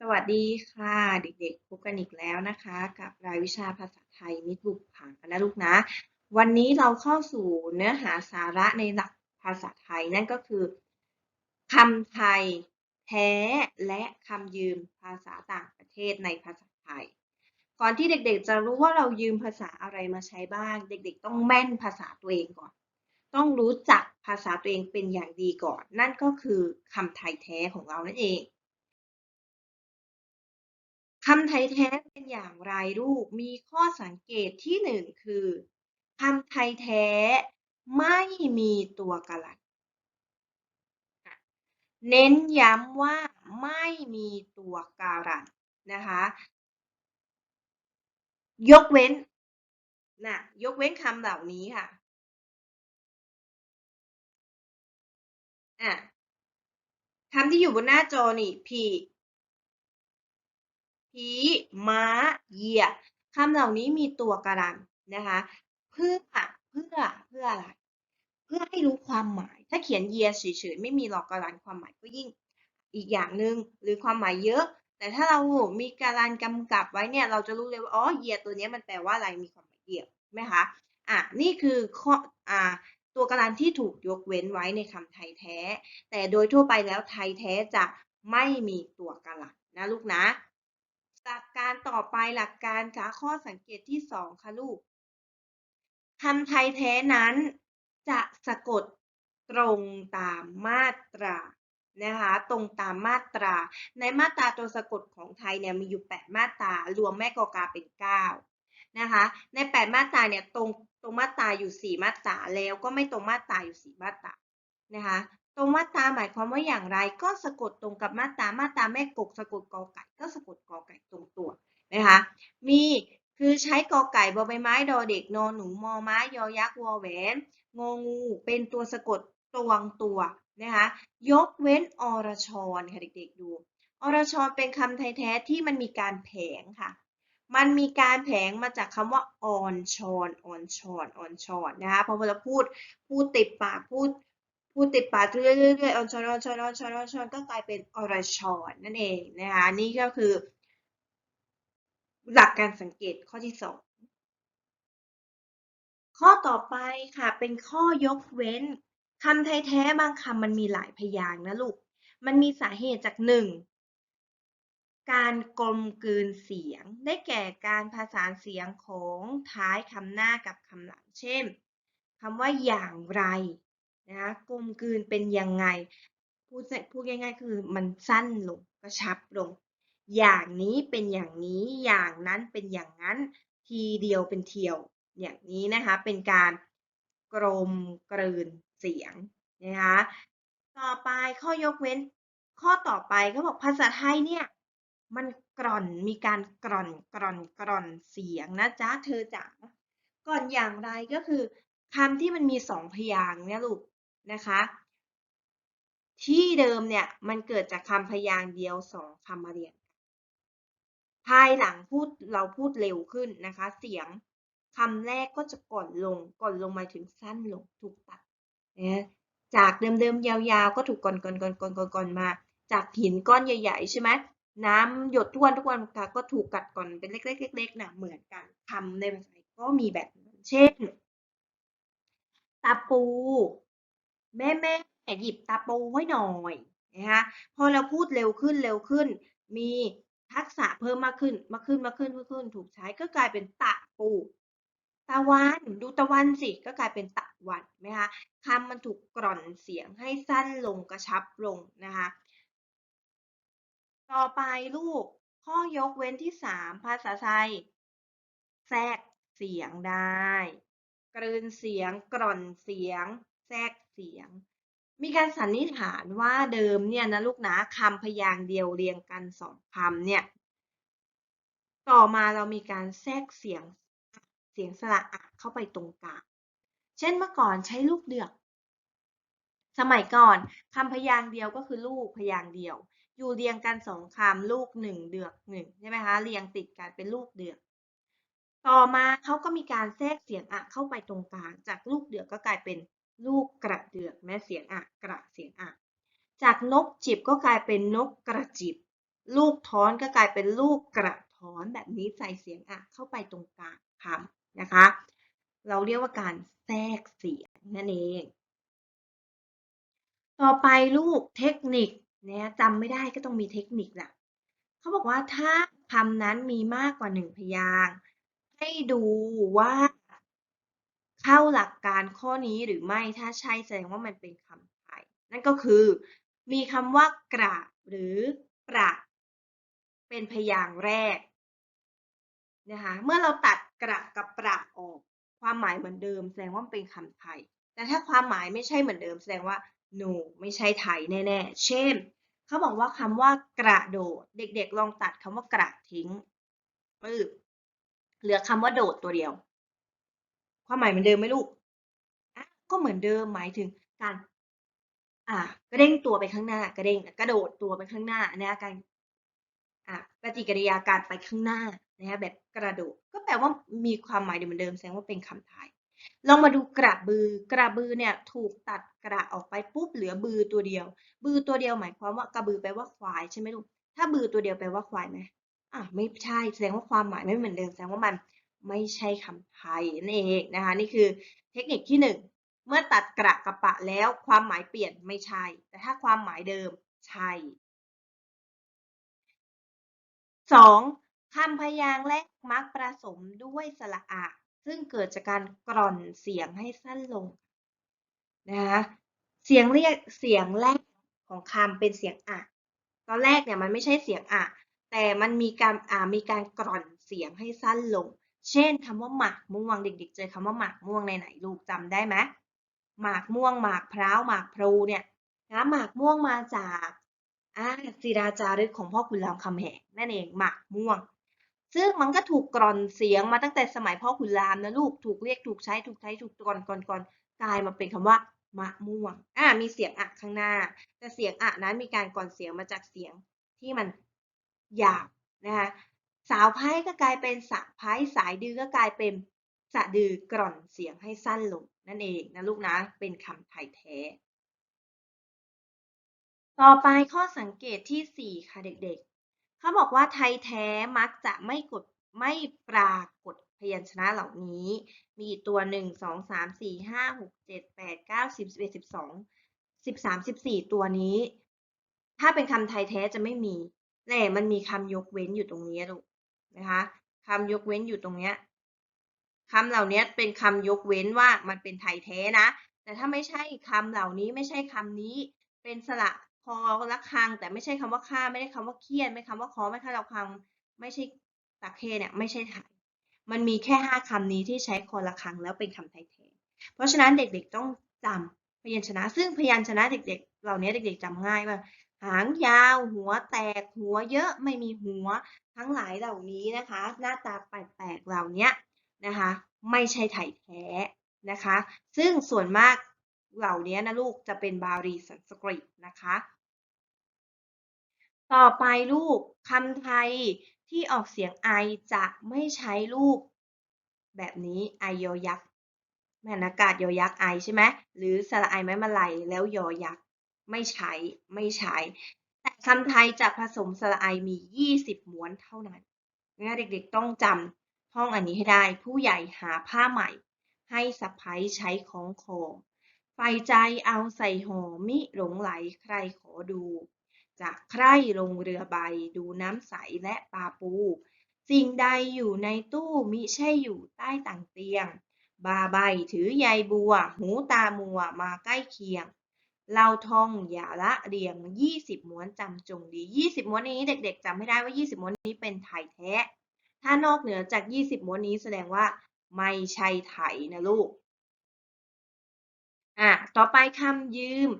สวัสดีค่ะ เด็กๆพบกันอีกแล้วนะคะ กับรายวิชาภาษาไทยมิตรบุกผังกันนะลูกนะ วันนี้เราเข้าสู่เนื้อหาสาระในหลักภาษาไทยนั่นก็คือคำไทยแท้และคำยืมภาษาต่างประเทศในภาษาไทย ก่อนที่เด็กๆ จะรู้ว่าเรายืมภาษาอะไรมาใช้บ้าง เด็กๆ ต้องแม่นภาษาตัวเองก่อน ต้องรู้จักภาษาตัวเองเป็นอย่างดีก่อน นั่นก็คือคำไทยแท้ของเรานั่นเอง คำไทยแท้เป็นอย่างไรลูก มีข้อสังเกตที่หนึ่งคือคำไทยแท้ไม่มีตัวกลันเน้นย้ำว่าไม่มีตัวการันนะคะ ยกเว้นนะยกเว้นคำเหล่านี้ค่ะอะคำที่อยู่บนหน้าจอนี่ผี ผีม้า เหยียคำเหล่านี้มีตัวการันนะคะ เพื่อเพื่อเพื่ออะไร เพื่อให้รู้ความหมาย ถ้าเขียนเยียเฉยๆไม่มีหลอกการันความหมายก็ยิ่งอีกอย่างหนึ่งหรือความหมายเยอะ แต่ถ้าเรามีการันกำกับไว้เนี่ยเราจะรู้เลยว่าอ๋อเยียตัวนี้มันแปลว่าอะไรมีความหมายเดียวไหมคะอะนี่คือข้ออ่าตัวการันที่ถูกยกเว้นไว้ในคำไทยแท้ แต่โดยทั่วไปแล้วไทยแท้จะไม่มีตัวการันนะลูกนะ หลักการต่อไปหลักการค่ะข้อสังเกตที่สองค่ะลูกคำไทยแท้นั้นจะสะกดตรงตามมาตรานะคะตรงตามมาตรา ในมาตราตัวสะกดของไทยเนี่ยมีอยู่ 8 มาตรารวมแม่กอกาเป็น 9 นะคะ ใน 8 มาตราเนี่ยตรงตรงมาตราอยู่ 4 มาตราแล้วก็ไม่ตรงมาตราอยู่ 4 มาตรานะคะ ตรงมาตราหมายความว่าอย่างไร ก็สะกดตรงกับมาตรามาตราแม่กกสะกดกอไก่ ก็สะกดกอไก่ตรงตัวนะคะ มีคือใช้กอไก่บอใบไม้ดอเด็กนอนหนูมอม้ายอยักษ์วอแหวนงองูเป็นตัวสะกดตวงตัวนะคะยกเว้นอรชรค่ะเด็กๆดูอรชรเป็นคำไทยแท้ที่มันมีการแผงค่ะ มันมีการแผงมาจากคำว่าออนชอนออนชอนออนชอนนะคะพอเราพูดพูดติดปากพูด พูดติดปากเรื่อยๆออนชอนออนชอนออนชอนออนชอนก็กลายเป็นอรชรนั่นเองนะคะนี่ก็คือ หลักการสังเกตข้อที่สองข้อต่อไปค่ะเป็นข้อยกเว้นคำไทยแท้บางคำมันมีหลายพยางค์นะลูก มันมีสาเหตุจากหนึ่งการกลมกลืนเสียง ได้แก่การผสานเสียงของท้ายคำหน้ากับคำหลัง เช่นคำว่าอย่างไร นะกลมกลืนเป็นยังไง พูดพูดง่ายๆ คือมันสั้นลงกระชับลง อย่างนี้เป็นอย่างนี้อย่างนั้นเป็นอย่างนั้น ทีเดียวเป็นเทียว อย่างนี้นะคะ เป็นการกลมกลืนเสียงนะคะต่อไปข้อยกเว้น ข้อต่อไปเขาบอกภาษาไทยเนี่ยมันกร่อนมีการกร่อนกร่อนกร่อนเสียงนะจ๊ะเธอจ๋าก่อนอย่างไรก็คือคำที่มันมีสองพยางค์เนี่ยลูก นะคะ ที่เดิมเนี่ยมันเกิดจากคำพยางค์เดียวสองคำมาเรียนภายหลังพูดเราพูดเร็วขึ้นนะคะ เสียงคำแรกก็จะก่อนลงก่อนลงมาถึงสั้นลงถูกตัดนะจากเดิมๆยาวๆ ก็ถูกก่อนก่อนก่อนก่อนก่อนก่อนมา จากหินก้อนใหญ่ๆใช่ไหมน้ำหยดทุกวันทุกวันก็ถูกกัดก่อนเป็นเล็กๆเล็กๆนะเหมือนกันคำในภาษาก็มีแบบเช่นตาปู แม่แม่หยิบตาปูไว้หน่อยนะคะพอเราพูดเร็วขึ้นเร็วขึ้น มีทักษะเพิ่มมากขึ้นมากขึ้นมากขึ้นมากขึ้น ถูกใช้ก็กลายเป็นตะปูตะวันดูตะวันสิก็กลายเป็นตะวันไหมคะคำมันถูกกร่อนเสียงให้สั้นลงกระชับลงนะคะต่อไปลูกข้อยกเว้นที่สามภาษาไทย แทรกเสียงได้ กลืนเสียงกร่อนเสียง แทรกเสียง มีการสันนิษฐานว่าเดิมเนี่ยนะลูกนะคำพยางค์เดียวเรียงกันสองคำเนี่ย ต่อมาเรามีการแทรกเสียงเสียงสระอะเข้าไปตรงกลาง เช่นเมื่อก่อนใช้ลูกเดือก สมัยก่อนคำพยางค์เดียวก็คือลูกพยางค์เดียว อยู่เรียงกันสองคำลูกหนึ่งเดือกหนึ่งใช่ไหมคะเรียงติดกันเป็นลูกเดือกต่อมาเขาก็มีการแทรกเสียงอะเข้าไปตรงกลาง จากลูกเดือกก็กลายเป็น ลูกกระเดือกแม้เสียงอะกระเสียงอะจากนกจิบก็กลายเป็นนกกระจิบ ลูกท้อนก็กลายเป็นลูกกระท้อนแบบนี้ใส่เสียงอะเข้าไปตรงกลางคำนะคะ เราเรียกว่าการแทรกเสียงนั่นเอง ต่อไปลูกเทคนิคเนี่ยจำไม่ได้ก็ต้องมีเทคนิคแหละเขาบอกว่าถ้าคำนั้นมีมากกว่าหนึ่งพยางให้ดูว่า เข้าหลักการข้อนี้หรือไม่ถ้าใช่แสดงว่ามันเป็นคำไทย นั่นก็คือ มีคำว่ากระหรือประเป็นพยางค์แรกนะคะเมื่อเราตัดกระกับประออก ความหมายเหมือนเดิม แสดงว่ามันเป็นคำไทย แต่ถ้าความหมายไม่ใช่เหมือนเดิม แสดงว่า no ไม่ใช่ไทยแน่ๆ เช่นเขาบอกว่าคำว่ากระโดด เด็กๆ ลองตัดคำว่ากระทิ้งปึ๊บเหลือคำว่าโดดตัวเดียว ความหมายเหมือนเดิมไหมลูกอะก็เหมือนเดิมหมายถึงการ อ่ากระเด้งตัวไปข้างหน้า กระเด้งกระโดดตัวไปข้างหน้านะการอะปฏิกิริยาการไปข้างหน้านะคะแบบกระโดดก็แปลว่ามีความหมายเดิมเหมือนเดิมแสดงว่าเป็นคำไทยลองมาดูกระบือกระบือเนี่ยถูกตัดกระออกไปปุ๊บเหลือบือตัวเดียว บือตัวเดียวหมายความว่ากระบือแปลว่าควายใช่ไหมลูกถ้าบือตัวเดียวแปลว่าควายไหมอะไม่ใช่แสดงว่าความหมายไม่เหมือนเดิมแสดงว่ามัน ไม่ใช่คำไทยนั่นเองนะคะนี่คือเทคนิคที่หนึ่งเมื่อตัดกระกับปะแล้วความหมายเปลี่ยนไม่ใช่ แต่ถ้าความหมายเดิมใช่สองคำพยางค์แรกมักผสมด้วยสระอะ ซึ่งเกิดจากการกร่อนเสียงให้สั้นลงนะคะเสียงเรียกเสียงแรกของคำเป็นเสียงอะตอนแรกเนี่ยมันไม่ใช่เสียงอะแต่มันมีการอ่ามีการกร่อนเสียงให้สั้นลง เช่นคำว่าหมากม่วงเด็กๆ เจอคำว่าหมากม่วงในไหนลูกจำได้ไหมหมากม่วงหมากพร้าวหมากพลูเนี่ยนะหมากม่วงมาจากอ่าศิราจารึกของพ่อขุนรามคำแหงนั่นเองหมากม่วง ซึ่งมันก็ถูกกร่อนเสียงมาตั้งแต่สมัยพ่อขุนรามนะลูกถูกเรียกถูกใช้ถูกใช้ถูกกร่อนก่อนก่อนกลายมาเป็นคำว่ามะม่วงอ่ามีเสียงอะข้างหน้า แต่เสียงอะนั้นมีการกร่อนเสียงมาจากเสียงที่มันหยาบนะคะ สาวไพ่ก็กลายเป็นสะไพ่สายดื้อก็กลายเป็นสะดือกร่อนเสียงให้สั้นลงนั่นเองนะลูกนะเป็นคำไทยแท้ ต่อไปข้อสังเกตที่ 4 ค่ะเด็กๆ เขาบอกว่าไทยแท้มักจะไม่กดไม่ปรากฏพยัญชนะเหล่านี้ มีตัว 1 2 3 4 5 6 7 8 9 10 11 12 13 14 ตัวนี้ ถ้าเป็นคำไทยแท้จะไม่มีแต่มันมีคำยกเว้นอยู่ตรงนี้ลูก นะคะคำยกเว้นอยู่ตรงเนี้ยคำเหล่านี้เป็นคำยกเว้นว่ามันเป็นไทยแท้นะ แต่ถ้าไม่ใช่คำเหล่านี้ไม่ใช่คำนี้ เป็นสระคอละคัง แต่ไม่ใช่คำว่าค่าไม่ได้คำว่าเครียดไม่คำว่าคอไม่ค่าเราคังไม่ใช่ตะเคเนี่ยไม่ใช่ไทยมันมีแค่ห้าคำนี้ที่ใช้คอละคังแล้วเป็นคำไทยแท้เพราะฉะนั้นเด็กๆต้องจำพยัญชนะ ซึ่งพยัญชนะเด็กๆ เหล่านี้เด็กๆจำง่ายว่า หางยาว หัวแตก หัวเยอะไม่มีหัว ทั้งหลายเหล่านี้นะคะ หน้าตาแปลกๆเหล่านี้นะคะ ไม่ใช่ไทยแท้นะคะ ซึ่งส่วนมากเหล่านี้นะลูกจะเป็นบาลีสันสกฤตนะคะ ต่อไปลูกคำไทยที่ออกเสียงไอจะไม่ใช้รูป แบบนี้ไอยอยักษ์แม่นากาศยอยักษ์ไอใช่ไหมหรือสระไอไม้มาลัยแล้วยอยักษ์ ไม่ใช้ ไม่ใช้ แต่คำไทยจะผสมสระไอมี 20ม้วนเท่านั้นนะเด็กๆต้องจำท่องอันนี้ให้ได้ ผู้ใหญ่หาผ้าใหม่ ให้สะพ้ยใช้ของคอไฟใจเอาใส่ห่อมิหลงไหลใครขอดู จากใครลงเรือใบดูน้ำใสและปลาปู สิ่งใดอยู่ในตู้มิใช่อยู่ใต้ต่างเตียง บาใบถือใยบัว หูตามัวมาใกล้เคียง เราท่องอย่าละเรียง 20 ม้วนจำจงดี 20 ม้วนนี้เด็ก ๆจำให้ได้ว่า 20 ม้วนนี้เป็นไทยแท้ ถ้านอกเหนือจาก 20 ม้วนนี้แสดงว่าไม่ใช่ไทยนะลูก อะ ต่อไปคำยืม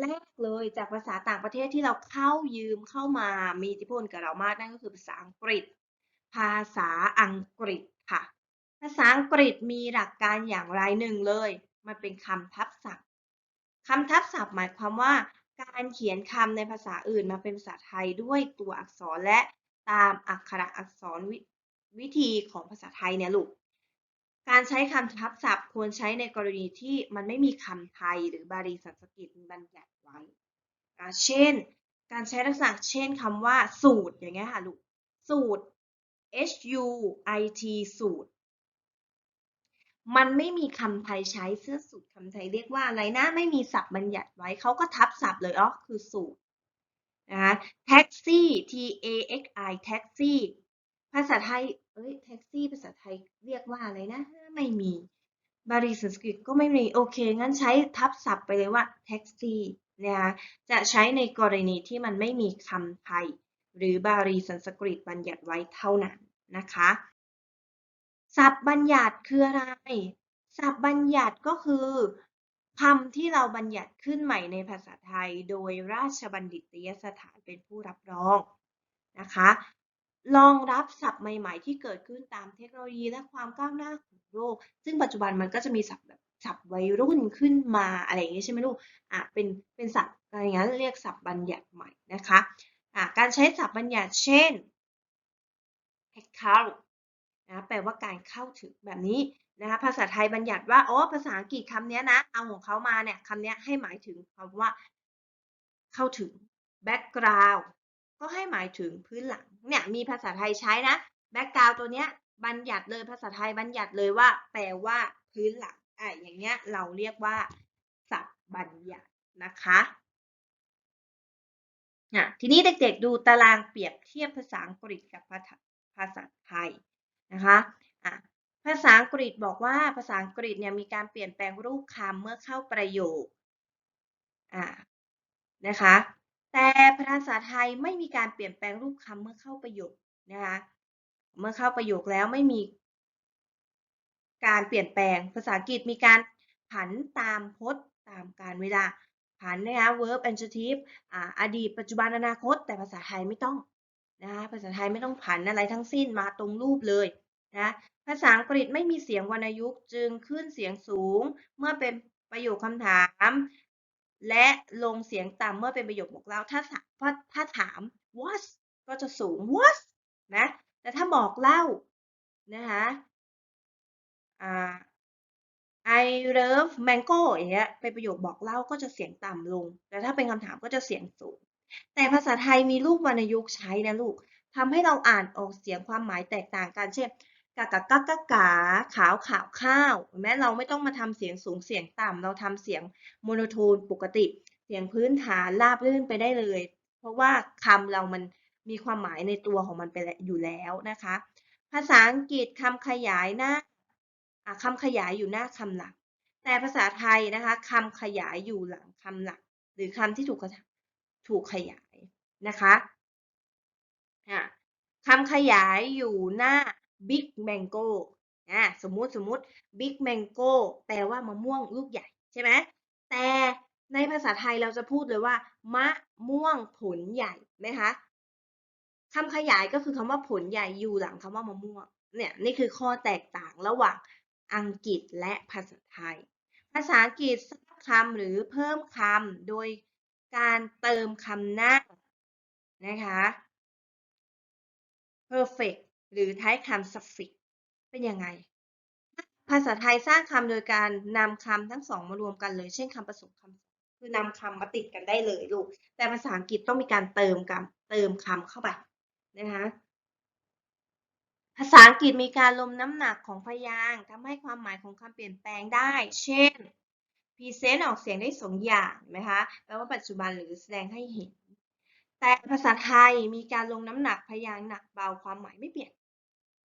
แรกเลยจากภาษาต่างประเทศที่เราเข้ายืมเข้ามามีอิทธิพลกับเรามากนั่นก็คือภาษาอังกฤษ ภาษาอังกฤษค่ะ ภาษาอังกฤษมีหลักการอย่างไรหนึ่งเลย มันเป็นคำทับศัพท์ คำทับศัพท์หมายความว่า การเขียนคำในภาษาอื่นมาเป็นภาษาไทยด้วยตัวอักษรและตามอักขระอักษรววิธีของภาษาไทยเนี่ยลูก การใช้คำทับศัพท์ควรใช้ในกรณีที่มันไม่มีคำไทยหรือบาลีสันสกฤตบัญญัติไว้ เช่น การใช้ลักษณะเช่นคำว่าสูตรอย่างเงี้ยค่ะลูก สูตร H U I T สูตร มันไม่มีคำไทยใช้เสื้อสูตรคำไทยเรียกว่าอะไรนะ ไม่มีศัพท์บัญญัติไว้เขาก็ทับศัพท์เลยอ๋อคือสูตรนะคะแท็กซี่ T A X I แท็กซี่ภาษาไทยเอ้ยแท็กซี่ ภาษาไทยเรียกว่าอะไรนะ ไม่มีบาลีสันสกฤตก็ไม่มีโอเคงั้นใช้ทับศัพท์ไปเลยว่าแท็กซี่นะคะจะใช้ในกรณีที่มันไม่มีคำไทย หรือบาลีสันสกฤตบัญญัติไว้เท่านั้นนะคะ ศัพท์บัญญัติคืออะไร ศัพท์บัญญัติก็คือคำที่เราบัญญัติขึ้นใหม่ในภาษาไทย โดยราชบัณฑิตยสถานเป็นผู้รับรองนะคะรองรับศัพท์ใหม่ ๆ ที่เกิดขึ้นตามเทคโนโลยีและความก้าวหน้าของโลก ซึ่งปัจจุบันมันก็จะมีศัพท์แบบศัพท์วัยรุ่นขึ้นมาอะไรอย่างนี้ใช่ไหมลูก อะ เป็น เป็นศัพท์อะไรอย่างนั้นเรียกศัพท์บัญญัติใหม่นะคะ อะ การใช้ศัพท์บัญญัติเช่น account นะแปลว่าการเข้าถึงแบบนี้นะคะภาษาไทยบัญญัติว่าอ๋อภาษาอังกฤษคำนี้นะเอาของเขามาเนี่ยคำนี้ให้หมายถึงคำว่า เข้าถึง background ก็ให้หมายถึงพื้นหลังเนี่ยมีภาษาไทยใช้นะ background ตัวเนี้ยบัญญัติเลยภาษาไทยบัญญัติเลยว่า แปลว่าพื้นหลังอะอย่างเงี้ยเราเรียกว่าศัพท์บัญญัตินะคะอ่ทีนี้เด็กๆดูตารางเปรียบเทียบภาษาอังกฤษกับภาษาไทย นะคะะภาษาอังกฤษบอกว่าภาษาอังกฤษเนี่ยมีการเปลี่ยนแปลงรูปคำเมื่อเข้าประโยคนะคะ แต่ภาษาไทยไม่มีการเปลี่ยนแปลงรูปคำเมื่อเข้าประโยคนะคะ เมื่อเข้าประโยคแล้วไม่มีการเปลี่ยนแปลง ภาษาอังกฤษมีการผันตามพจน์ตามการเวลาผันนะคะ verb adjective ออดีตปัจจุบันอนาคต แต่ภาษาไทยไม่ต้อง นะคะภาษาไทยไม่ต้องผันอะไรทั้งสิ้นมาตรงรูปเลยนะภาษาอังกฤษไม่มีเสียงวรรณยุกต์จึงขึ้นเสียงสูง เมื่อเป็นประโยคคำถาม และลงเสียงต่ำเมื่อเป็นประโยคบอกเล่าถ้าถ้าถาม what ก็จะสูง what นะแต่ถ้าบอกเล่านะคะอ่า I love mango อย่างเงี้ยเป็นประโยคบอกเล่าก็จะเสียงต่ำลง แต่ถ้าเป็นคำถามก็จะเสียงสูง แต่ภาษาไทยมีรูปวรรณยุกต์ใช้นะลูกทำให้เราอ่านออกเสียงความหมายแตกต่างกันเช่นกะกะกะกะกาขาวขาวข้าวแม้เราไม่ต้องมาทำเสียงสูงเสียงต่ำเราทำเสียงโมโนโทนปกติ เสียงพื้นฐานราบรื่นไปได้เลย เพราะว่าคำเรามันมีความหมายในตัวของมันไปอยู่แล้วนะคะ ภาษาอังกฤษคำขยายหน้าคำขยายอยู่หน้าคำหลัก แต่ภาษาไทยนะคะคำขยายอยู่หลังคำหลัก หรือคำที่ถูก ถูกขยายนะคะคำขยายอยู่หน้า big mango อ่าสมมุติสมมุติ big mango แปลว่ามะม่วงลูกใหญ่ใช่ไหมแต่ในภาษาไทยเราจะพูดเลยว่า มะม่วงผลใหญ่ไหมคะคำขยายก็คือคำว่าผลใหญ่อยู่หลังคำว่ามะม่วงเนี่ยนี่คือข้อแตกต่างระหว่างอังกฤษและภาษาไทย ภาษาอังกฤษสร้างคำหรือเพิ่มคำโดย การเติมคำหน้านะคะ perfect หรือท้ายคำ suffix เป็นยังไง ภาษาไทยสร้างคำโดยการนำคำทั้งสองมารวมกันเลย เช่นคำผสมคำคือนำคำมาติดกันได้เลยลูก แต่ภาษาอังกฤษต้องมีการเติมคำเติมคำเข้าไปนะคะภาษาอังกฤษมีการลมน้ำหนักของพยางค์ทำให้ความหมายของคำเปลี่ยนแปลงได้ เช่น present ออกเสียงได้สองอย่างนะคะแปลว่าปัจจุบันหรือแสดงให้เห็น แต่ภาษาไทยมีการลงน้ำหนักพยางค์หนักเบาความหมายไม่เปลี่ยน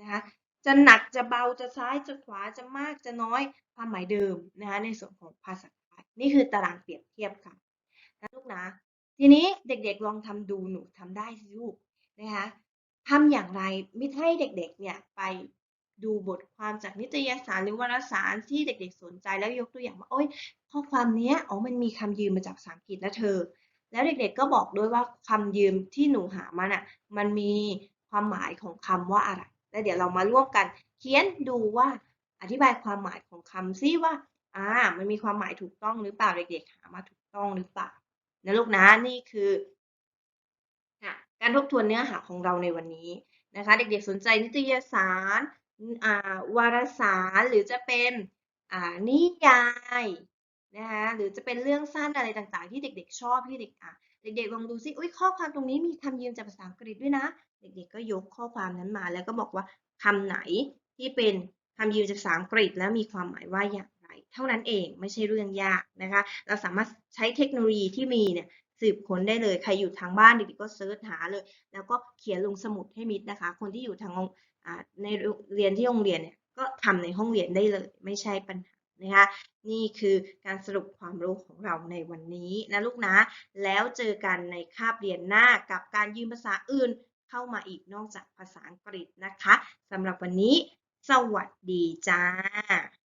นะคะจะหนักจะเบาจะซ้ายจะขวาจะมากจะน้อยความหมายเดิมนะคะในส่วนของภาษาไทยนี่คือตารางเปรียบเทียบค่ะนะลูกนะทีนี้เด็กๆลองทำดูหนูทำได้สิลูกนะคะทำอย่างไรไมิให้เด็กๆเนี่ยไป ดูบทความจากนิตยสารหรือวารสารที่เด็กๆสนใจแล้วยกตัวอย่างว่าโอ้ยข้อความนี้อ๋อมันมีคำยืมมาจากภาษาอังกฤษนะเธอ แล้วเด็กๆก็บอกด้วยว่าคำยืมที่หนูหามาน่ะมันมีความหมายของคำว่าอะไร แล้วเดี๋ยวเรามาร่วมกัน เขียนดูว่าอธิบายความหมายของคำซิว่าอ่ามันมีความหมายถูกต้องหรือเปล่าเด็กๆหามาถูกต้องหรือเปล่านะลูกนะนี่คือการทบทวนเนื้อหาของเราในวันนี้นะคะ เด็กๆสนใจนิตยสาร วารสารหรือจะเป็นนิยายนะคะหรือจะเป็นเรื่องสั้นอะไรต่างๆ ที่เด็ก ๆ ชอบที่เด็กอะเด็กๆลองดูซิอุ้ยข้อความตรงนี้มีคำยืมจากภาษาอังกฤษด้วยนะ เด็กๆก็ยกข้อความนั้นมา แล้วก็บอกว่าคำไหนที่เป็นคำยืมจากภาษาอังกฤษ แล้วมีความหมายว่าอย่างไร เท่านั้นเองไม่ใช่เรื่องยากนะคะ เราสามารถใช้เทคโนโลยีที่มีเนี่ยสืบค้นได้เลย ใครอยู่ทางบ้านเด็กๆก็เซิร์ชหาเลย แล้วก็เขียนลงสมุดให้มิดนะคะ คนที่อยู่ทาง ในเรียนที่โรงเรียนเนี่ยก็ทำในห้องเรียนได้เลย ไม่ใช่ปัญหานะคะนี่คือการสรุปความรู้ของเราในวันนี้นะลูกนะ แล้วเจอกันในคาบเรียนหน้ากับการยืมภาษาอื่นเข้ามาอีกนอกจากภาษาอังกฤษนะคะสำหรับวันนี้ สวัสดีจ้า